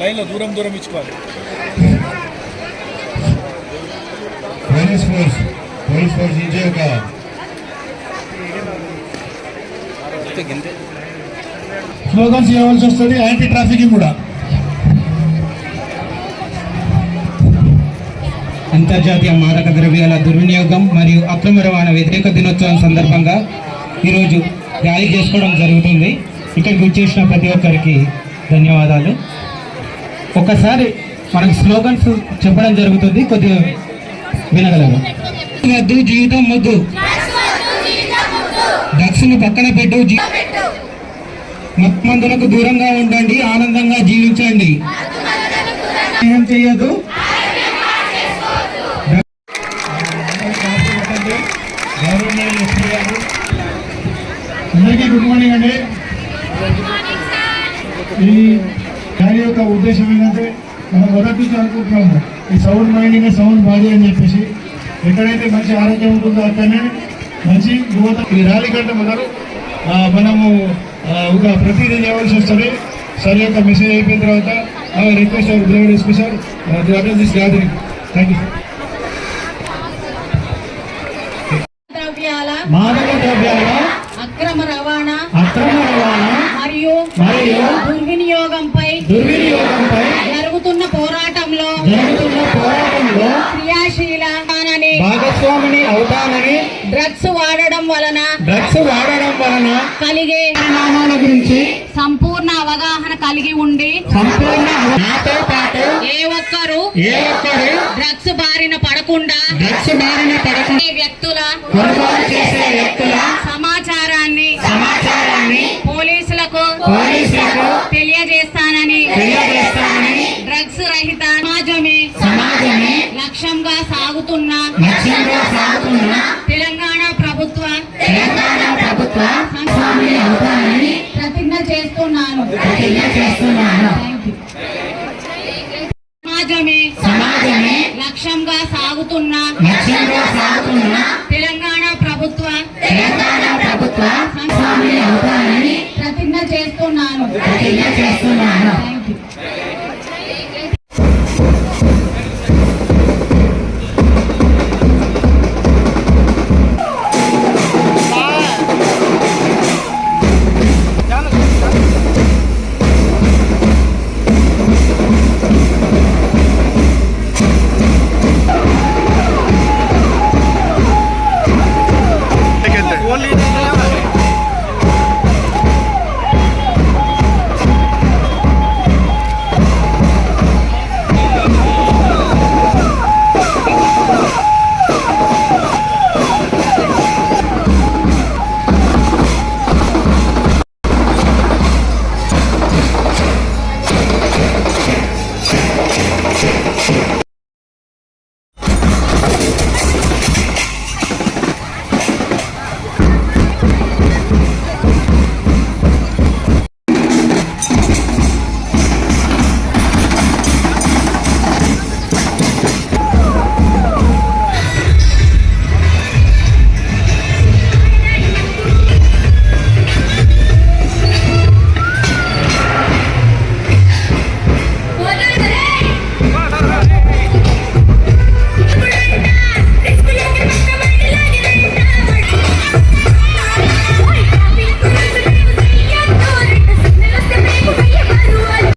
లైన్లో దూరం దూరం ఇచ్చుకోవాలి పోలీస్ ఫోర్స్ పోలీస్ ఫోర్స్ నుంచి ఒక స్లోగన్స్ ఇవ్వాల్సి వస్తుంది యాంటీ ట్రాఫికింగ్ కూడా. అంతర్జాతీయ మాదక ద్రవ్యాల దుర్వినియోగం మరియు అక్రమ రవాణా వ్యతిరేక దినోత్సవం సందర్భంగా ఈరోజు ర్యాలీ చేసుకోవడం జరుగుతుంది. ఇక్కడికి వచ్చేసిన ప్రతి ఒక్కరికి ధన్యవాదాలు. ఒకసారి మనకి స్లోగన్స్ చెప్పడం జరుగుతుంది. కొద్దిగా వినగలరు. వద్దు జీవితం ముద్దు డ్రగ్స్ను పక్కన పెట్టు మందులకు దూరంగా ఉండండి ఆనందంగా జీవించండి. ఏం చేయదు ఈ దాని యొక్క ఉద్దేశం ఏంటంటే మనం మొదటి నుంచి అనుకుంటున్నాము ఈ సౌండ్ మైనింగ్ సౌండ్ బాడీ అని చెప్పేసి. ఎక్కడైతే మంచి ఆరోగ్యం ఉంటుందో అక్కడనే మంచి యువత ఈ ర్యాలీ కంటే మొదలు మనము ఒక ప్రతిదీ చేయవలసి వస్తుంది. సార్ యొక్క మెసేజ్ అయిపోయిన తర్వాత request our grade SP sir attend this gathering thank you ద్రవ్యాల మాదక ద్రవ్యాల అక్రమ రవాణా అక్రమ రవాణా మరియు దుర్వినియోగంపై దుర్వినియోగంపై జరుగుతున్న పోరాటంలో జరుగుతున్న పోరాటంలో క్రియాశీలనని భాగస్వామిని అవుతానని డ్రగ్స్ వాడడం వలన డ్రగ్స్ వాడడం వలన కలిగే పరిణామాల గురించి సంపూర్ణ అవగాహన కలిగి ఉండి సంపూర్ణ నాతో పాటు ఏ ఒక్కరు ఏ ఒక్కరు డ్రగ్స్ బారిన పడకుండా డ్రగ్స్ బారిన పడకుండా వ్యక్తుల చేసే వ్యక్తుల తెలియజేస్తానని డ్రగ్స్ రహిత సమాజమే సమాజమే లక్ష్యంగా సాగుతున్న లక్ష్యంగా సాగుతున్న తెలంగాణ ప్రభుత్వ తెలంగాణ ప్రభుత్వ సంక్షేమ అవుతానని ప్రతిజ్ఞ చేస్తున్నాను తెలియజేస్తున్నాను Thank you. సమాజమే సమాజమే లక్ష్యంగా సాగుతున్న లక్ష్యంగా సాగుతున్న Thank you.